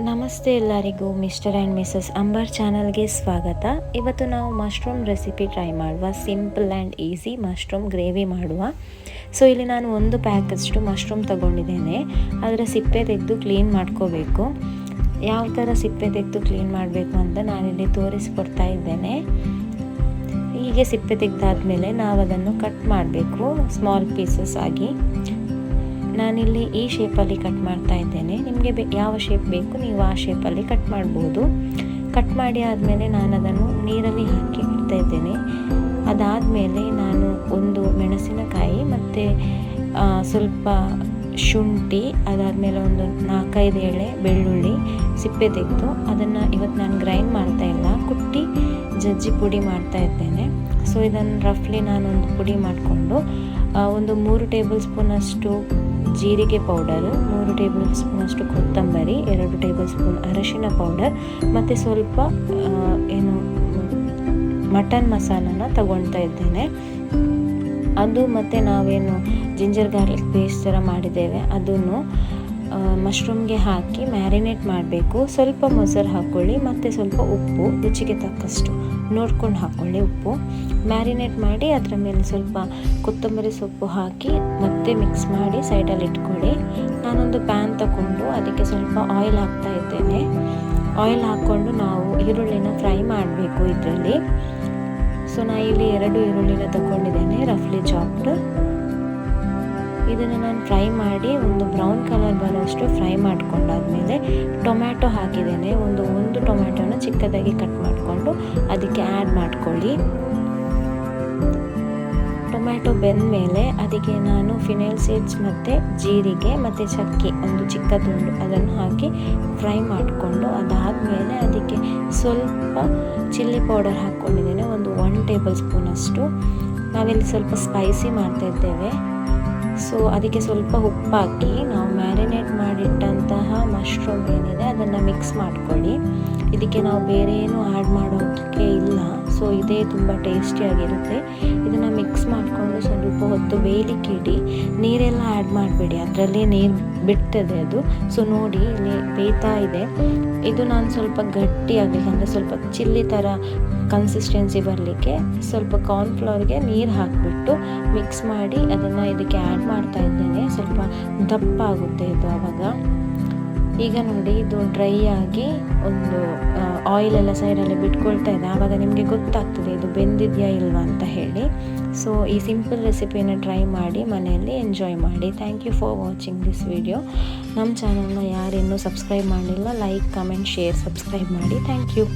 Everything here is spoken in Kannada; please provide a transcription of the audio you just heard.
ನಮಸ್ತೆ ಎಲ್ಲರಿಗೂ ಮಿಸ್ಟರ್ ಆ್ಯಂಡ್ ಮಿಸಸ್ ಅಂಬರ್ ಚಾನಲ್ಗೆ ಸ್ವಾಗತ. ಇವತ್ತು ನಾವು ಮಶ್ರೂಮ್ ರೆಸಿಪಿ ಟ್ರೈ ಮಾಡುವ. Simple and easy mushroom gravy ಮಾಡುವ. ಸೊ, ಇಲ್ಲಿ ನಾನು ಒಂದು ಪ್ಯಾಕಷ್ಟು ಮಶ್ರೂಮ್ ತಗೊಂಡಿದ್ದೇನೆ. ಅದರ ಸಿಪ್ಪೆ ತೆಗೆದು ಕ್ಲೀನ್ ಮಾಡ್ಕೋಬೇಕು. ಯಾವ ಥರ ಸಿಪ್ಪೆ ತೆಗೆದು ಕ್ಲೀನ್ ಮಾಡಬೇಕು ಅಂತ ನಾನಿಲ್ಲಿ ತೋರಿಸ್ಕೊಡ್ತಾ ಇದ್ದೇನೆ. ಹೀಗೆ ಸಿಪ್ಪೆ ತೆಗೆದಾದ್ಮೇಲೆ ನಾವು ಅದನ್ನು ಕಟ್ ಮಾಡಬೇಕು, ಸ್ಮಾಲ್ ಪೀಸಸ್ ಆಗಿ. ನಾನಿಲ್ಲಿ ಈ ಶೇಪಲ್ಲಿ ಕಟ್ ಮಾಡ್ತಾ ಇದ್ದೇನೆ. ನಿಮಗೆ ಬೆ ಯಾವ ಶೇಪ್ ಬೇಕು ನೀವು ಆ ಶೇಪಲ್ಲಿ ಕಟ್ ಮಾಡ್ಬೋದು. ಕಟ್ ಮಾಡಿ ಆದಮೇಲೆ ನಾನು ಅದನ್ನು ನೀರಲ್ಲಿ ಹಾಕಿ ಇಡ್ತಾ ಇದ್ದೇನೆ. ಅದಾದಮೇಲೆ ನಾನು ಒಂದು ಮೆಣಸಿನಕಾಯಿ ಮತ್ತು ಸ್ವಲ್ಪ ಶುಂಠಿ, ಅದಾದಮೇಲೆ ಒಂದು ನಾಲ್ಕೈದು ಎಳೆ ಬೆಳ್ಳುಳ್ಳಿ ಸಿಪ್ಪೆ ತೆಗೆದು ಅದನ್ನು ಇವತ್ತು ನಾನು ಗ್ರೈಂಡ್ ಮಾಡ್ತಾ ಇಲ್ಲ. ಕುಟ್ಟಿ ಜಜ್ಜಿ ಪುಡಿ ಮಾಡ್ತಾ ಇದ್ದೇನೆ. ಸೊ ಇದನ್ನು ರಫ್ಲಿ ನಾನೊಂದು ಪುಡಿ ಮಾಡಿಕೊಂಡು ಒಂದು ಮೂರು ಟೇಬಲ್ ಸ್ಪೂನಷ್ಟು ಜೀರಿಗೆ ಪೌಡರ್, ಮೂರು ಟೇಬಲ್ ಸ್ಪೂನಷ್ಟು ಕೊತ್ತಂಬರಿ, ಎರಡು ಟೇಬಲ್ ಸ್ಪೂನ್ ಅರಶಿನ ಪೌಡರ್ ಮತ್ತು ಸ್ವಲ್ಪ ಏನು ಮಟನ್ ಮಸಾಲನ ತಗೊಳ್ತಾ ಇದ್ದೇನೆ. ಅದು ಮತ್ತು ನಾವೇನು ಜಿಂಜರ್ ಗಾರ್ಲಿಕ್ ಪೇಸ್ಟ್ ಥರ ಮಾಡಿದ್ದೇವೆ, ಅದನ್ನು ಮಶ್ರೂಮ್ಗೆ ಹಾಕಿ ಮ್ಯಾರಿನೇಟ್ ಮಾಡಬೇಕು. ಸ್ವಲ್ಪ ಮೊಸರು ಹಾಕ್ಕೊಳ್ಳಿ ಮತ್ತು ಸ್ವಲ್ಪ ಉಪ್ಪು, ರುಚಿಗೆ ತಕ್ಕಷ್ಟು ನೋಡ್ಕೊಂಡು ಹಾಕ್ಕೊಳ್ಳಿ ಉಪ್ಪು. ಮ್ಯಾರಿನೇಟ್ ಮಾಡಿ ಅದರ ಮೇಲೆ ಸ್ವಲ್ಪ ಕೊತ್ತಂಬರಿ ಸೊಪ್ಪು ಹಾಕಿ ಮತ್ತೆ ಮಿಕ್ಸ್ ಮಾಡಿ ಸೈಡಲ್ಲಿ ಇಟ್ಕೊಳ್ಳಿ. ನಾನೊಂದು ಪ್ಯಾನ್ ತಗೊಂಡು ಅದಕ್ಕೆ ಸ್ವಲ್ಪ ಆಯಿಲ್ ಹಾಕ್ತಾ ಇದ್ದೇನೆ. ಆಯಿಲ್ ಹಾಕ್ಕೊಂಡು ನಾವು ಈರುಳ್ಳಿನ ಫ್ರೈ ಮಾಡಬೇಕು ಇದರಲ್ಲಿ. ಸೊ ನಾನು ಇಲ್ಲಿ ಎರಡು ಈರುಳ್ಳಿನ ತಗೊಂಡಿದ್ದೇನೆ ರಫ್ಲಿ ಚಾಪ್ಡ್ ಇದನ್ನು ನಾನು ಫ್ರೈ ಮಾಡಿ ಒಂದು ಬ್ರೌನ್ ಕಲರ್ ಬರೋಷ್ಟು ಫ್ರೈ ಮಾಡಿಕೊಂಡಾದ್ಮೇಲೆ ಟೊಮ್ಯಾಟೊ ಹಾಕಿದ್ದೇನೆ. ಒಂದು ಒಂದು ಟೊಮ್ಯಾಟೊನ ಚಿಕ್ಕದಾಗಿ ಕಟ್ ಮಾಡಿಕೊಂಡು ಅದಕ್ಕೆ ಆ್ಯಡ್ ಮಾಡ್ಕೊಳ್ಳಿ. ಟೊಮ್ಯಾಟೊ ಬೆಂದ ಮೇಲೆ ಅದಕ್ಕೆ ನಾನು ಫಿನೈಲ್ ಸೀಡ್ಸ್ ಮತ್ತು ಜೀರಿಗೆ ಮತ್ತು ಚಕ್ಕೆ, ಒಂದು ಚಿಕ್ಕ ತುಂಡು ಅದನ್ನು ಹಾಕಿ ಫ್ರೈ ಮಾಡಿಕೊಂಡು ಅದಾದಮೇಲೆ ಅದಕ್ಕೆ ಸ್ವಲ್ಪ ಚಿಲ್ಲಿ ಪೌಡರ್ ಹಾಕ್ಕೊಂಡಿದ್ದೇನೆ, ಒಂದು ಒನ್ ಟೇಬಲ್ ಸ್ಪೂನಷ್ಟು ನಾವಿಲ್ಲಿ ಸ್ವಲ್ಪ ಸ್ಪೈಸಿ ಮಾಡ್ತಾ ಇದ್ದೇವೆ. ಸೊ, ಅದಕ್ಕೆ ಸ್ವಲ್ಪ ಉಪ್ಪಾಕಿ, ನಾವು ಮ್ಯಾರಿನೇಟ್ ಮಾಡಿಟ್ಟಂತಹ ಮಶ್ರೂಮ್ ಏನಿದೆ ಅದನ್ನು ಮಿಕ್ಸ್ ಮಾಡ್ಕೊಳ್ಳಿ. ಇದಕ್ಕೆ ನಾವು ಬೇರೆ ಏನು ಆ್ಯಡ್ ಮಾಡೋದಕ್ಕೆ ಇಲ್ಲ. ಇದೇ, ತುಂಬ ಟೇಸ್ಟಿಯಾಗಿರುತ್ತೆ ಇದನ್ನು ಮಿಕ್ಸ್ ಮಾಡಿಕೊಂಡು ಸ್ವಲ್ಪ ಹೊತ್ತು ಬೇಯಲಿಕ್ಕೆ ಇಡಿ ನೀರೆಲ್ಲ ಆ್ಯಡ್ ಮಾಡಬೇಡಿ, ಅದರಲ್ಲಿ ನೀರು ಬಿಡ್ತದೆ ಅದು. ಸೊ ನೋಡಿ, ಇಲ್ಲಿ ಬೇಯ್ತಾ ಇದೆ. ಇದು ನಾನು ಸ್ವಲ್ಪ ಗಟ್ಟಿ ಆಗಲಿಕ್ಕೆ, ಅಂದರೆ ಸ್ವಲ್ಪ ಚಿಲ್ಲಿ ಥರ ಕನ್ಸಿಸ್ಟೆನ್ಸಿ ಬರಲಿಕ್ಕೆ ಸ್ವಲ್ಪ ಕಾರ್ನ್ಫ್ಲವರ್ಗೆ ನೀರು ಹಾಕಿಬಿಟ್ಟು ಮಿಕ್ಸ್ ಮಾಡಿ ಅದನ್ನು ಇದಕ್ಕೆ ಆ್ಯಡ್ ಮಾಡ್ತಾ ಇದ್ದೇನೆ. ಸ್ವಲ್ಪ ದಪ್ಪ ಆಗುತ್ತೆ ಇದು ಆವಾಗ ಈಗ ನೋಡಿ, ಇದು ಡ್ರೈ ಆಗಿ ಒಂದು ಆಯಿಲ್ ಎಲ್ಲ ಸೈಡಲ್ಲಿ ಬಿಟ್ಕೊಳ್ತಾ ಇದೆ. ಆವಾಗ ನಿಮಗೆ ಗೊತ್ತಾಗ್ತದೆ, ಇದು ಬೆಂದಿದೆಯಾ ಇಲ್ವಾ ಅಂತ ಹೇಳಿ. ಸೊ ಈ ಸಿಂಪಲ್ ರೆಸಿಪಿಯನ್ನು ಟ್ರೈ ಮಾಡಿ, ಮನೆಯಲ್ಲಿ ಎಂಜಾಯ್ ಮಾಡಿ. Thank you for watching this video ನಮ್ಮ ಚಾನಲ್ನ ಯಾರಿನ್ನೂ ಸಬ್ಸ್ಕ್ರೈಬ್ ಮಾಡಲಿಲ್ಲ ಲೈಕ್ ಕಮೆಂಟ್ ಶೇರ್ ಸಬ್ಸ್ಕ್ರೈಬ್ ಮಾಡಿ. Thank you